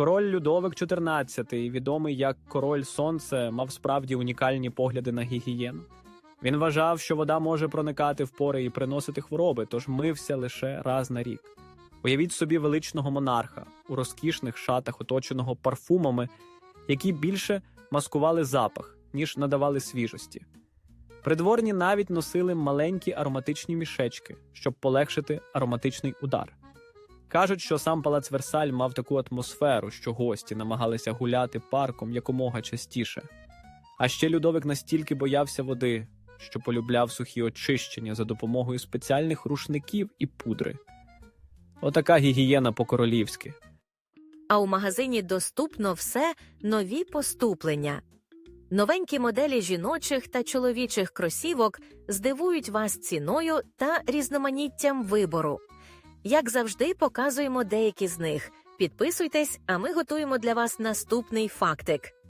Король Людовик XIV, відомий як Король Сонце, мав справді унікальні погляди на гігієну. Він вважав, що вода може проникати в пори і приносити хвороби, тож мився лише раз на рік. Уявіть собі величного монарха у розкішних шатах, оточеного парфумами, які більше маскували запах, ніж надавали свіжості. Придворні навіть носили маленькі ароматичні мішечки, щоб полегшити ароматичний удар. Кажуть, що сам палац Версаль мав таку атмосферу, що гості намагалися гуляти парком якомога частіше. А ще Людовик настільки боявся води, що полюбляв сухі очищення за допомогою спеціальних рушників і пудри. Отака гігієна по-королівськи. А у магазині доступно все нові поступлення. Новенькі моделі жіночих та чоловічих кросівок здивують вас ціною та різноманіттям вибору. Як завжди, показуємо деякі з них. Підписуйтесь, а ми готуємо для вас наступний фактик.